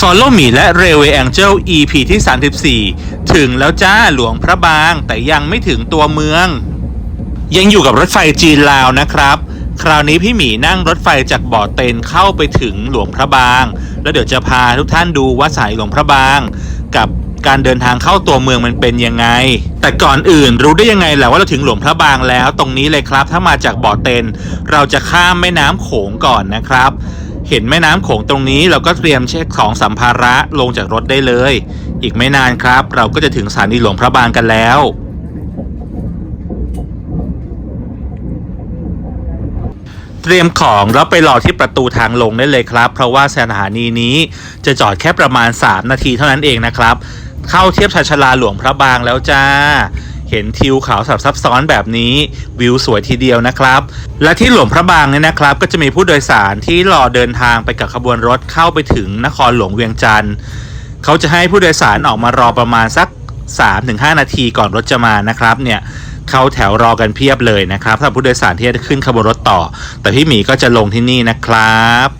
Follow Me และ Railway Angel EP ที่ 34 ถึงแล้วจ้าหลวงพระบาง แต่ยังไม่ถึงตัวเมือง ยังอยู่กับรถไฟจีนลาวนะครับ คราวนี้พี่หมีนั่งรถไฟจากบ่อเต็นเข้าไปถึงหลวงพระบาง แล้วเดี๋ยวจะพาทุกท่านดูว่าสายหลวงพระบาง กับการเดินทางเข้าตัวเมืองมันเป็นยังไง แต่ก่อนอื่นรู้ได้ยังไงแหละว่าเราถึงหลวงพระบางแล้ว ตรงนี้เลยครับ ถ้ามาจากบ่อเต็นเราจะข้ามแม่น้ำโขงก่อนนะครับ เห็นแม่น้ำโขงตรงนี้เราก็เตรียมเช็คของสัมภาระลงจากรถได้เลย อีกไม่นานครับ เราก็จะถึงสถานีหลวงพระบางกันแล้วเตรียมของแล้วไปรอที่ประตูทางลงได้เลยครับ เพราะว่าสถานีนี้จะจอดแค่ประมาณ 3 นาทีเท่านั้นเองนะครับ เข้าเทียบชายชลาหลวงพระบางแล้วจ้า เห็นทิวเขาสับซับซ้อนแบบนี้วิวสวยทีเดียวนะครับ และที่หลวงพระบางเนี่ยนะครับ ก็จะมีผู้โดยสารที่รอเดินทางไปกับขบวนรถเข้าไปถึงนครหลวงเวียงจันทร์เขาจะให้ผู้โดยสารออกมารอประมาณสัก 3-5 นาทีก่อนรถจะมานะครับเนี่ยเข้าแถวรอกันเพียบเลยนะครับถ้าผู้โดยสารที่จะขึ้นขบวนรถต่อ แต่พี่หมีก็จะลงที่นี่นะครับ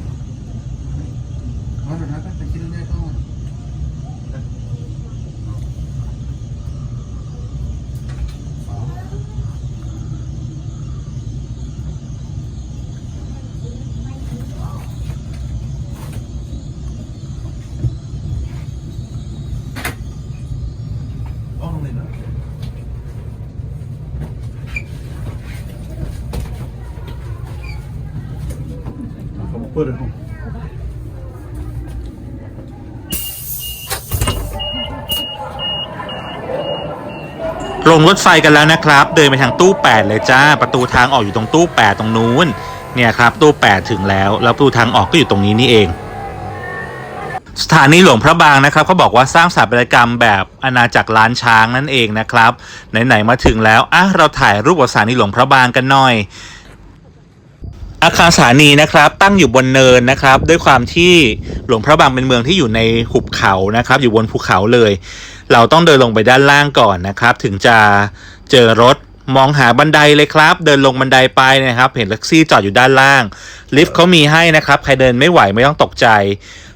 เปิดเลยลงรถไฟกันแล้วนะครับ เดินไปทางตู้ 8 เลยจ้า ประตูทางออกอยู่ตรงตู้ 8 ตรงนู้น เนี่ยครับ ตู้ 8 ถึงแล้ว แล้วประตูทางออกก็อยู่ตรงนี้นี่เอง สถานีหลวงพระบางนะครับเขาบอกว่าสร้างสถาปัตยกรรมแบบอาณาจักรล้านช้างนั่นเองนะครับ ไหนๆมาถึงแล้วอะเราถ่ายรูปกับสถานีหลวงพระบางกันหน่อย อาคารสถานีนะครับตั้งอยู่บนเนินนะครับ ด้วยความที่หลวงพระบางเป็นเมืองที่อยู่ในหุบเขานะครับ อยู่บนภูเขาเลย เราต้องเดินลงไปด้านล่างก่อนนะครับ ถึงจะเจอรถ มองหาบันไดเลยครับ เดินลงบันไดไปนะครับ เห็นแท็กซี่จอดอยู่ด้านล่าง ลิฟต์เขามีให้นะครับ ใครเดินไม่ไหวไม่ต้องตกใจ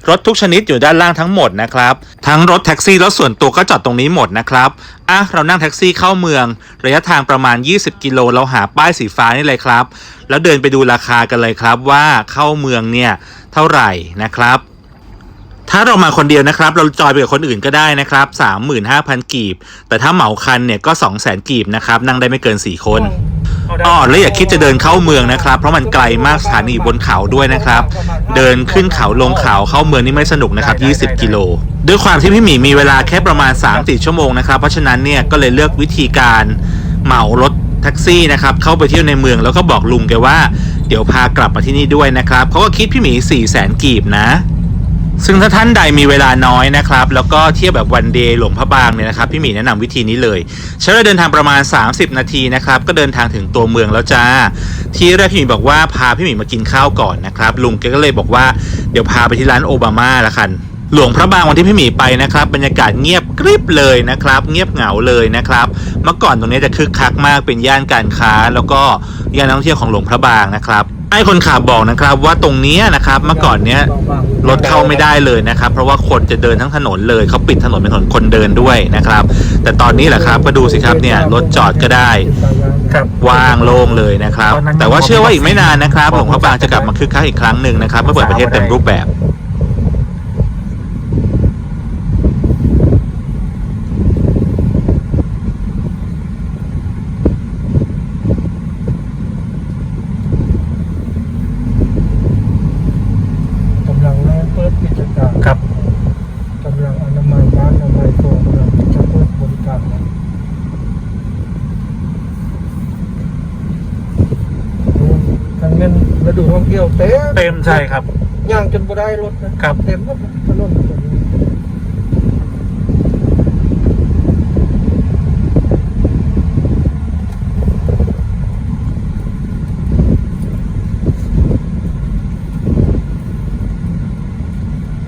รถทุกชนิดอยู่ด้านล่างทั้งหมดนะครับ ทั้งรถแท็กซี่รถส่วนตัวก็จอดตรงนี้หมดนะครับอะเรานั่งแท็กซี่เข้าเมือง ระยะทางประมาณ 20 กิโลเราหาป้ายสีฟ้านี่เลยครับ แล้วเดินไปดูราคากันเลยครับว่าเข้าเมืองเนี่ยเท่าไหร่นะครับ ถ้าเรามาคนเดียวนะครับ เราจอยไปกับคนอื่นก็ได้นะครับ35,000 กีบ แต่ถ้าเหมาคันเนี่ยก็ 200,000 กีบนะครับ นั่งได้ไม่เกิน 4 คนอ๋อแล้วอย่าคิดจะเดินเข้าเมืองนะครับ เพราะมันไกลมากสถานีอยู่บนเขาด้วยนะครับ เดินขึ้นเขาลงเขาเข้าเมืองนี่ไม่สนุกนะครับ 20 กิโล ด้วยความที่พี่หมีมีเวลาแค่ประมาณ 3-4 ชั่วโมงนะครับ เพราะฉะนั้นเนี่ยก็เลยเลือกวิธีการเหมารถแท็กซี่นะครับเข้าไปเที่ยวในเมืองแล้วก็บอกลุงแกว่า เดี๋ยวพากลับมาที่นี่ด้วยนะครับเขาก็คิดพี่หมี400,000กีบนะ ซึ่งถ้าท่านใดมีเวลาน้อยนะครับ แล้วก็เที่ยวแบบวันเดย์หลวงพระบางเนี่ยนะครับ พี่หมีแนะนำวิธีนี้เลย ใช้เวลาเดินทางประมาณ 30 นาทีนะครับ ก็เดินทางถึงตัวเมืองแล้วจ้า ที่แรกพี่หมีบอกว่าพาพี่หมีมากินข้าวก่อนนะครับ ลุงแกก็เลยบอกว่าเดี๋ยวพาไปที่ร้านโอบามาละกันหลวงพระบางวันที่พี่หมีไปนะครับบรรยากาศเงียบกริบเลยนะครับ เงียบเหงาเลยนะครับเมื่อก่อนตรงนี้จะคึกคักมากเป็นย่านการค้า แล้วก็ย่านนักท่องเที่ยวของหลวงพระบางนะครับ ให้คนขับบอกนะครับ ว่าตรงเนี้ยนะครับ เมื่อก่อนเนี้ยรถเข้าไม่ได้เลยนะครับ เพราะว่าคนจะเดินทั้งถนนเลยเขาปิดถนนเป็นถนนคนเดินด้วยนะครับ แต่ตอนนี้แหละครับก็ดูสิครับเนี่ยรถจอดก็ได้ครับว่างโล่งเลยนะครับ แต่ว่าเชื่อว่าอีกไม่นานนะครับหลวงพระบางจะกลับมาคึกคักอีกครั้งหนึ่งนะครับเมื่อเปิดประเทศเต็มรูปแบบ กำลังเริ่มเปิดกิจการ ครับ กำลังอนามัยบ้านอนามัยโซนกำลังจะเปิดบริการนะกันเงินฤดูท่องเที่ยว เต็มเต็มใช่ครับ ย่างจนบ่ได้รถนะครับ เต็มหมดถนนหมดเลย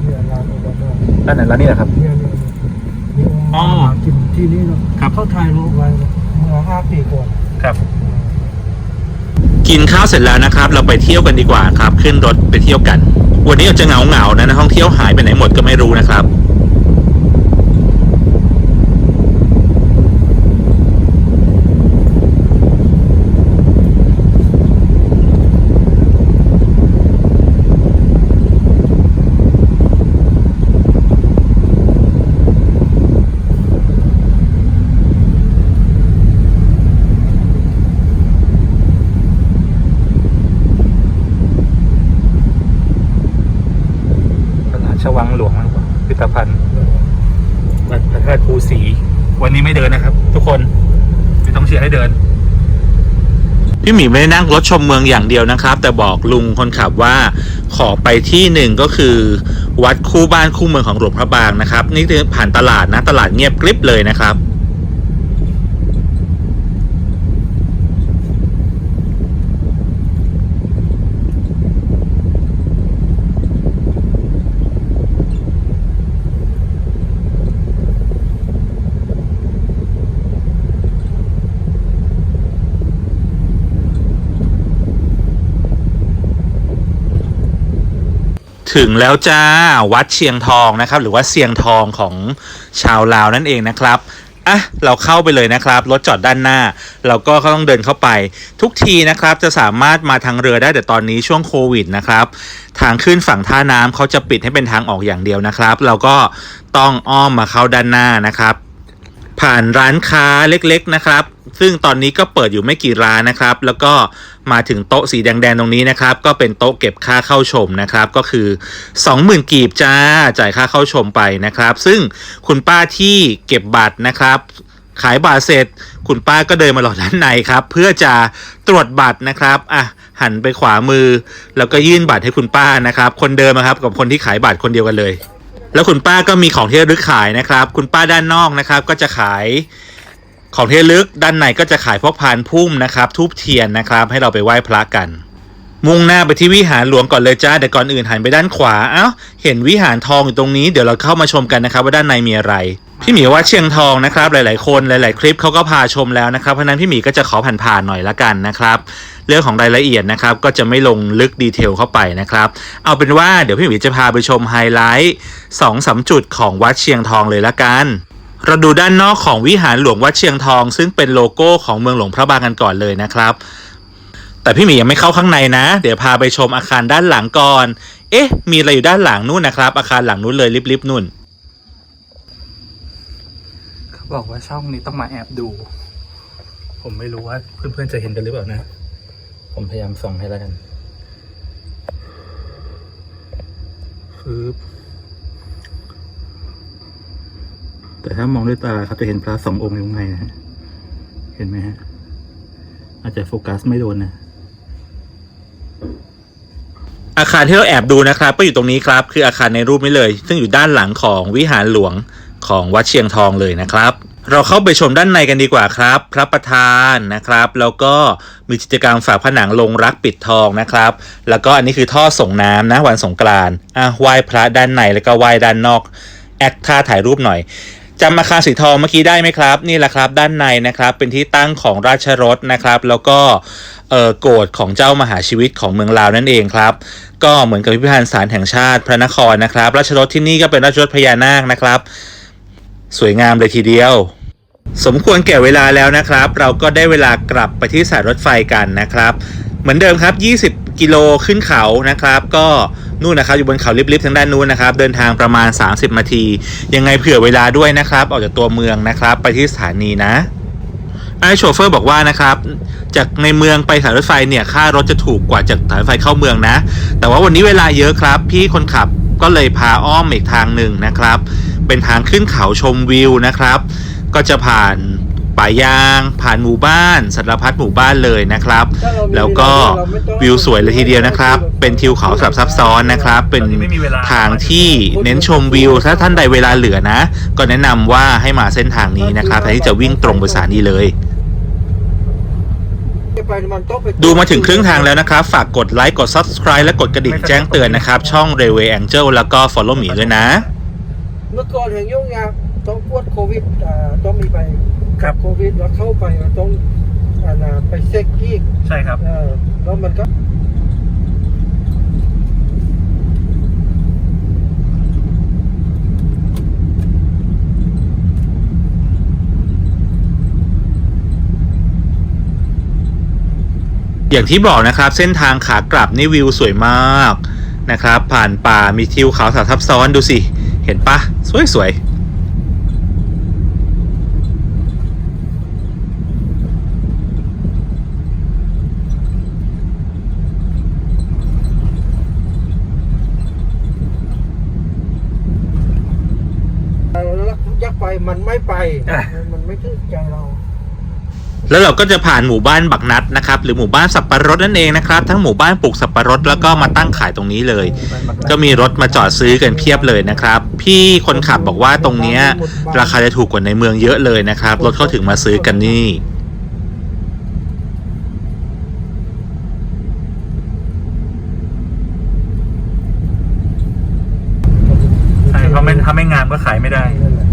เนี่ยร้านโอบามาด้านไหนแล้วนี่แหละครับ เนี่ยเนี่ยเนี่ยอ๋อมากินที่นี่เนาะครับ เขาถ่ายรูปไว้เนอะเมื่อห้าปีก่อน ครับ กินข้าวเสร็จแล้วนะครับ เราไปเที่ยวกันดีกว่าครับ ขึ้นรถไปเที่ยวกัน วันนี้อาจจะเหงาเหงาๆนะนักท่องเที่ยวหายไปไหนหมดก็ไม่รู้นะครับ ตลาดชวังหลวงมากกว่าพิพิธภัณฑ์วัดพระธาตุภูสี วันนี้ไม่เดินนะครับ ทุกคนไม่ต้องเชียร์ให้เดิน พี่หมีไม่ได้นั่งรถชมเมืองอย่างเดียวนะครับ แต่บอกลุงคนขับว่าขอไปที่หนึ่งก็คือ วัดคู่บ้านคู่เมืองของหลวงพระบางนะครับ นี่คือผ่านตลาดนะตลาดเงียบกริบเลยนะครับ ถึงแล้วจ้าวัดเชียงทองนะครับ หรือว่าเชียงทองของชาวลาวนั่นเองนะครับอะเราเข้าไปเลยนะครับ รถจอดด้านหน้า เราก็ต้องเดินเข้าไป ทุกทีนะครับจะสามารถมาทางเรือได้แต่ตอนนี้ช่วงโควิดนะครับ ทางขึ้นฝั่งท่าน้ำเขาจะปิดให้เป็นทางออกอย่างเดียวนะครับ เราก็ต้องอ้อมมาเข้าด้านหน้านะครับ ผ่านร้านค้าเล็กๆนะครับ ซึ่งตอนนี้ก็เปิดอยู่ไม่กี่ร้านนะครับ แล้วก็มาถึงโต๊ะสีแดงๆตรงนี้นะครับ ก็เป็นโต๊ะเก็บค่าเข้าชมนะครับ ก็คือ 20,000 กีบจ้าจ่ายค่าเข้าชมไปนะครับ ซึ่งคุณป้าที่เก็บบัตรนะครับขายบัตรเสร็จ คุณป้าก็เดินมารอด้านในครับ เพื่อจะตรวจบัตรนะครับอะหันไปขวามือ แล้วก็ยื่นบัตรให้คุณป้านะครับ คนเดิมนะครับกับคนที่ขายบัตรคนเดียวกันเลย แล้วคุณป้าก็มีของที่ระลึกขายนะครับ คุณป้าด้านนอกนะครับ ก็จะขายของที่ระลึกด้านในก็จะขายพวกพานพุ่มนะครับทูบเทียนนะครับ ให้เราไปไหว้พระกัน มุ่งหน้าไปที่วิหารหลวงก่อนเลยจ้าแต่ก่อนอื่นหันไปด้านขวาเอ้าเห็นวิหารทองอยู่ตรงนี้เดี๋ยวเราเข้ามาชมกันนะครับ ว่าด้านในมีอะไร พี่หมีว่าเชียงทองนะครับ หลาย ๆ คนหลาย ๆ คลิปเขาก็พาชมแล้วนะครับเพราะฉะนั้นพี่หมีก็จะขอผ่านๆหน่อยละกันนะครับ เรื่องของรายละเอียดนะครับก็จะไม่ลงลึกดีเทลเข้าไปนะครับ เอาเป็นว่าเดี๋ยวพี่หมีจะพาไปชมไฮไลท์สองสามจุดของวัดเชียงทองเลยละกันเราดูด้านนอกของวิหารหลวงวัดเชียงทอง ซึ่งเป็นโลโก้ของเมืองหลวงพระบางกันก่อนเลยนะครับ แต่พี่หมียังไม่เข้าข้างในนะ เดี๋ยวพาไปชมอาคารด้านหลังก่อน เอ๊ะ มีอะไรอยู่ด้านหลังนู่นนะครับ อาคารหลังนู้นเลยลิบๆนู่นเขาบอกว่าช่องนี้ต้องมาแอบดู ผมไม่รู้ว่าเพื่อนๆจะเห็นกันหรือเปล่านะ ผมพยายามส่องให้แล้วกันฟืบแต่ถ้ามองด้วยตาครับจะเห็นพระสององค์อยู่ข้างในนะฮะ เห็นไหมฮะ อาจจะโฟกัสไม่โดนนะ อาคารที่เราแอบดูนะครับ ก็อยู่ตรงนี้ครับ คืออาคารในรูปนี้เลย ซึ่งอยู่ด้านหลังของวิหารหลวงของวัดเชียงทองเลยนะครับ เราเข้าไปชมด้านในกันดีกว่าครับ พระประธานนะครับ แล้วก็มีกิจกรรมฝาผนังลงรักปิดทองนะครับ แล้วก็อันนี้คือท่อส่งน้ำนะวันสงกรานต์อะไหว้พระด้านในแล้วก็ไหว้ด้านนอก แอคท่าถ่ายรูปหน่อยจำอาคารสีทองเมื่อกี้ได้ไหมครับ นี่แหละครับด้านในนะครับเป็นที่ตั้งของราชรถนะครับ แล้วก็เออโกรธของเจ้ามหาชีวิตของเมืองลาวนั่นเองครับ ก็เหมือนกับพิพิธภัณฑ์สารแห่งชาติพระนครนะครับ ราชรถที่นี่ก็เป็นราชรถพญานาคนะครับ สวยงามเลยทีเดียว สมควรแก่เวลาแล้วนะครับ เราก็ได้เวลากลับไปที่สายรถไฟกันนะครับ เหมือนเดิมครับ 20 กิโลขึ้นเขานะครับ ก็นู่นนะครับอยู่บนเขาลิบๆทางด้านนู้นนะครับ เดินทางประมาณ 30นาที ยังไงเผื่อเวลาด้วยนะครับ ออกจากตัวเมืองนะครับ ไปที่สถานีนะไอ้โชเฟอร์บอกว่านะครับ จากในเมืองไปสานรถไฟเนี่ยค่ารถจะถูกกว่าจากสานรถไฟเข้าเมืองนะ แต่ว่าวันนี้เวลาเยอะครับ พี่คนขับก็เลยพาอ้อมอีกทางหนึ่งนะครับ เป็นทางขึ้นเขาชมวิวนะครับ ก็จะผ่านป่ายาง ผ่านหมู่บ้านสารพัดหมู่บ้านเลยนะครับ แล้วก็วิวสวยเลยทีเดียวนะครับ เป็นทิวเขาสลับซับซ้อนนะครับ เป็นทางที่เน้นชมวิว ถ้าท่านใดเวลาเหลือนะ ก็แนะนำว่าให้มาเส้นทางนี้นะครับแทนที่จะวิ่งตรงไปสถานีเลย ดูมาถึงครึ่งทางแล้วนะครับ ฝากกดไลค์กด subscribe และกดกระดิ่งแจ้งเตือนนะครับ ช่อง Railway Angel แล้วก็ follow me ด้วยนะ เมื่อก่อนแห่งยุ่งยากต้องป วโควิดต้องมีไปครับโควิดแล้วเข้าไปเราต้องอานาไปเซ็คอีกใช่ครับแล้วมันก็อย่างที่บอกนะครับเส้นทางขากลับนี่วิวสวยมากนะครับ ผ่านป่ามีทิวเขาสาทับซ้อนดูสิ เห็นปะสวยๆ ไปมันไม่ไปมันไม่ถึงใจเรา แล้วเราก็จะผ่านหมู่บ้านบักนัดนะครับหรือหมู่บ้านสับปะรดนั่นเองนะครับ ทั้งหมู่บ้านปลูกสับปะรดแล้วก็มาตั้งขายตรงนี้เลย ก็มีรถมาจอดซื้อกันเพียบเลยนะครับ พี่คนขับบอกว่าตรงเนี้ยราคาจะถูกกว่าในเมืองเยอะเลยนะครับรถเข้าถึงมาซื้อกันนี่ ใช่เพราะไม่ถ้าไม่งามก็ขายไม่ได้ นั่นแหละ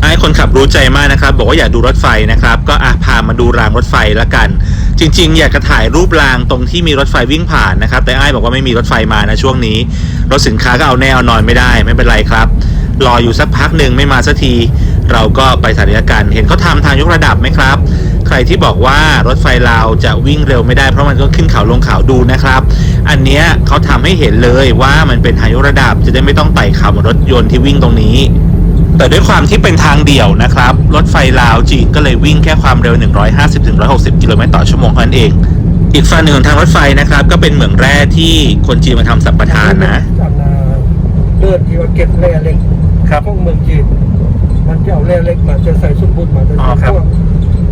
ไอ้คน ขับรู้ใจมากนะครับ บอกว่าอยากดูรถไฟนะครับ ก็อะพามาดูรางรถไฟละกัน จริง ๆ อยากจะถ่ายรูปรางตรงที่มีรถไฟวิ่งผ่านนะครับ แต่ไอ้บอกว่าไม่มีรถไฟมานะช่วงนี้ รถสินค้าก็เอาแน่เอานอนไม่ได้ไม่เป็นไรครับรออยู่สักพักหนึ่งไม่มาสักที เราก็ไปสถานีกันเห็นเขาทำทางยกระดับไหมครับ ใครที่บอกว่ารถไฟลาวจะวิ่งเร็วไม่ได้เพราะมันก็ขึ้นเขาลงเขาดูนะครับ อันเนี้ยเขาทำให้เห็นเลยว่ามันเป็นทางยกระดับจะได้ไม่ต้องไต่เขาเหมือนรถยนต์ที่วิ่งตรงนี้ แต่ด้วยความที่เป็นทางเดี่ยวนะครับ รถไฟลาวจีนก็เลยวิ่งแค่ความเร็ว 150-160 กิโลเมตรต่อชั่วโมงเท่านั้นเอง อีกฝั่งหนึ่งของทางรถไฟนะครับ ก็เป็นเหมืองแร่ที่คนจีนมาทำสัมปทานนะอันนาเลือดที่ว่าเก็บแร่เหล็กครับของเมืองจีนมันจะเอาแร่เหล็กมาจะใส่ซุ้มบุญมาจะอ๋อครับพวก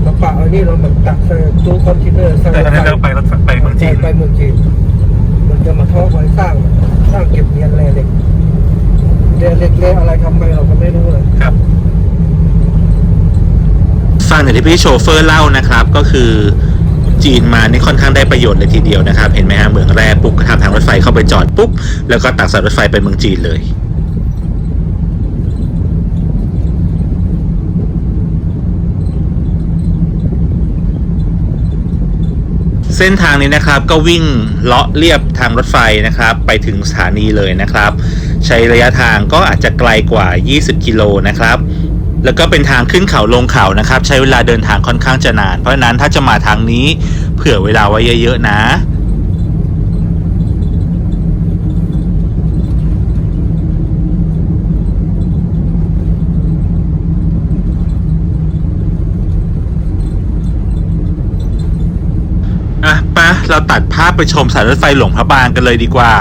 มาปะอันนี้เรามันตักใส่ตู้คอนเทนเนอร์ใส่แต่อันนั้นเราไปรถไฟไปเมืองจีนไปเมืองจีน มันจะมาทอไว้สร้างสร้างเก็บเนียนแร่เหล็กแร่ เล็กแร่อะไรทำไมเราก็ไม่รู้เลยครับฟังจากที่พี่โชเฟอร์เล่านะครับ ก็คือจีนมานี่ค่อนข้างได้ประโยชน์เลยทีเดียวนะครับ เห็นไหมฮะเหมืองแร่ปุ๊บก็ทำทางรถไฟเข้าไปจอดปุ๊บ แล้วก็ตักสายรถไฟไปเมืองจีนเลยเส้นทางนี้นะครับก็วิ่งเลาะเรียบทางรถไฟนะครับ ไปถึงสถานีเลยนะครับ ใช้ระยะทางก็อาจจะไกลกว่า 20 กิโลนะครับ แล้วก็เป็นทางขึ้นเขาลงเขานะครับ ใช้เวลาเดินทางค่อนข้างจะนาน เพราะฉะนั้นถ้าจะมาทางนี้เผื่อเวลาไว้เยอะๆนะอะปะเราตัดภาพไปชมสายรถไฟหลวงพระบางกันเลยดีกว่า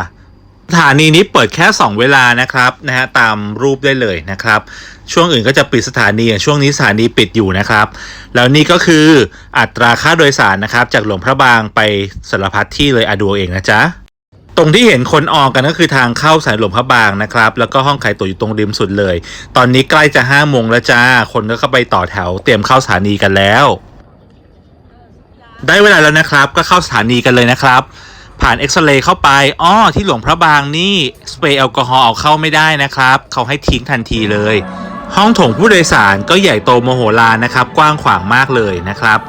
ถานีนี้เปิดแค่ 2 เวลานะครับนะฮะตามรูปได้เลยนะครับ ช่วงอื่นก็จะปิดสถานีอย่างช่วงนี้สถานีปิดอยู่นะครับ แล้วนี่ก็คืออัตราค่าโดยสารนะครับ จากหลวงพระบางไปสารพัดที่เลยอะดูเองนะจ๊ะตรงที่เห็นคนออกกันก็คือทางเข้าสายหลวงพระบางนะครับ แล้วก็ห้องขายตั๋วอยู่ตรงริมสุดเลย ตอนนี้ใกล้จะห้าโมงแล้วจ้า คนก็เข้าไปต่อแถวเตรียมเข้าสถานีกันแล้ว ได้เวลาแล้วนะครับ ก็เข้าสถานีกันเลยนะครับ ผ่านเอ็กซเรย์เข้าไปอ้อที่หลวงพระบางนี่สเปรย์แอลกอฮอล์เอาเข้าไม่ได้นะครับ เขาให้ทิ้งทันทีเลย ห้องโถงผู้โดยสารก็ใหญ่โตโมโหลานนะครับ กว้างขวางมากเลยนะครับ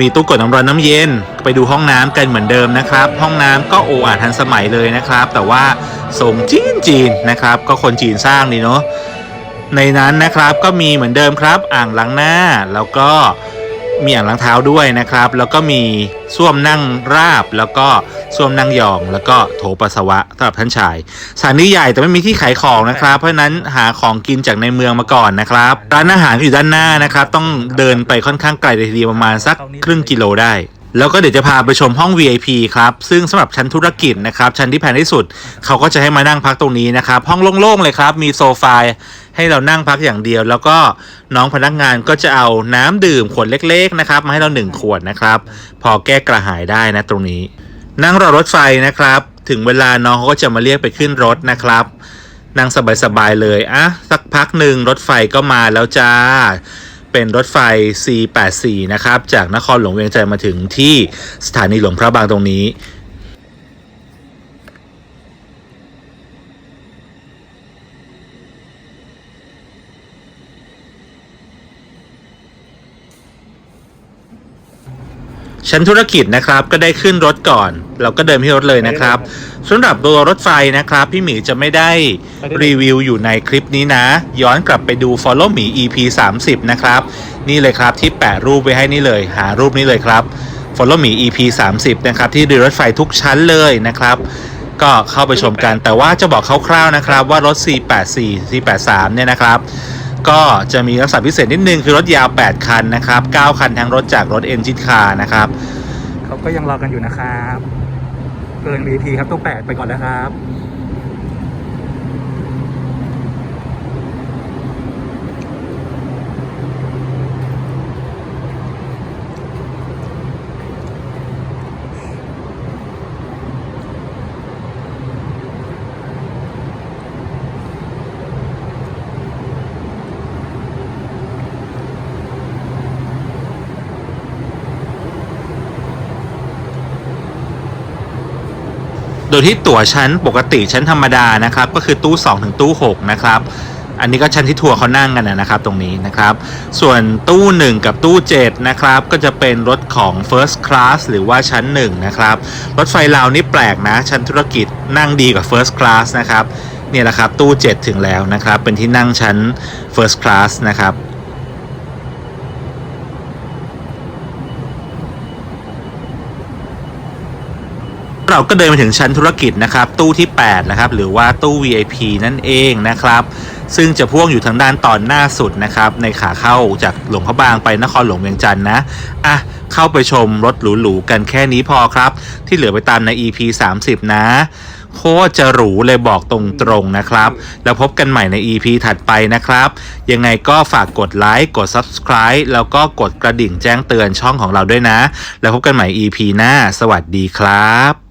มีตู้กดน้ำร้อนน้ำเย็นไปดูห้องน้ำกันเหมือนเดิมนะครับ ห้องน้ำก็โออาทันสมัยเลยนะครับ แต่ว่าทรงจีนจีนนะครับ ก็คนจีนสร้างนี่เนาะในนั้นนะครับก็มีเหมือนเดิมครับ อ่างล้างหน้าแล้วก็ มีอ่างล้างเท้าด้วยนะครับ แล้วก็มีส้วมนั่งราบ แล้วก็ส้วมนั่งยอง แล้วก็โถปัสสาวะสำหรับท่านชายสถานีใหญ่แต่ไม่มีที่ขายของนะครับ เพราะนั้นหาของกินจากในเมืองมาก่อนนะครับร้านอาหารอยู่ด้านหน้านะครับ ต้องเดินไปค่อนข้างไกลเลยทีเดียวประมาณสักครึ่งกิโลได้ แล้วก็เดี๋ยวจะพาไปชมห้อง VIP ครับ ซึ่งสำหรับชั้นธุรกิจนะครับ ชั้นที่แพงที่สุด เขาก็จะให้มานั่งพักตรงนี้นะครับ ห้องโล่งๆเลยครับ มีโซฟาให้เรานั่งพักอย่างเดียว แล้วก็น้องพนักงานก็จะเอาน้ำดื่มขวดเล็กๆนะครับมาให้เราหนึ่งขวดนะครับ พอแก้กระหายได้นะตรงนี้ นั่งรอรถไฟนะครับ ถึงเวลาน้องเขาก็จะมาเรียกไปขึ้นรถนะครับนั่งสบายๆเลยอะสักพักหนึ่งรถไฟก็มาแล้วจ้า เป็นรถไฟ C84 นะครับ จากนครหลวงเวียงจันทร์มาถึงที่สถานีหลวงพระบางตรงนี้ ชั้นธุรกิจนะครับก็ได้ขึ้นรถก่อน เราก็เดินไปที่รถเลยนะครับสำหรับตัวรถไฟนะครับ พี่หมีจะไม่ได้รีวิวอยู่ในคลิปนี้นะ ย้อนกลับไปดู Follow หมี EP 30 นะครับ นี่เลยครับที่แปะรูปไว้ให้นี่เลย หารูปนี้เลยครับ Follow Me EP 30 นะครับ ที่เรือรถไฟทุกชั้นเลยนะครับ ก็เข้าไปชมกันแต่ว่าจะบอกคร่าวๆนะครับว่ารถ C84 C83 เนี่ยนะครับ ก็จะมีลักษณะพิเศษนิดนึงคือรถยาว 8 คันนะครับ 9 คันทั้งรถจากรถเอ็นจิทคาร์นะครับเขาก็ยังรอกันอยู่นะครับ เกิน VP ครับต้องแปดไปก่อนแล้วครับ โดยที่ตั๋วชั้นปกติชั้นธรรมดานะครับ ก็คือตู้ 2 ถึงตู้ 6 นะครับ อันนี้ก็ชั้นที่ทัวร์เขานั่งกันนะครับตรงนี้นะครับ ส่วนตู้ 1 กับตู้ 7 นะครับ ก็จะเป็นรถของ First Class หรือว่าชั้น 1 นะครับ รถไฟลาวนี่แปลกนะ ชั้นธุรกิจนั่งดีกว่า First Class นะครับเนี่ยแหละครับ ตู้ 7 ถึงแล้วนะครับ เป็นที่นั่งชั้น First Class นะครับ เราก็เดินมาถึงชั้นธุรกิจนะครับ ตู้ที่ 8 นะครับ หรือว่าตู้ VIP นั่นเองนะครับ ซึ่งจะพ่วงอยู่ทางด้านตอนหน้าสุดนะครับ ในขาเข้าจากหลวงพระบางไปนครหลวงเวียงจันทร์นะ อะ เข้าไปชมรถหรูๆกันแค่นี้พอครับ ที่เหลือไปตามใน EP 30 นะโคตรจะหรูเลยบอกตรงๆนะครับ แล้วพบกันใหม่ใน EP ถัดไปนะครับ ยังไงก็ฝากกดไลค์กด Subscribe แล้วก็กดกระดิ่งแจ้งเตือนช่องของเราด้วยนะ แล้วพบกันใหม่ EP หน้า สวัสดีครับ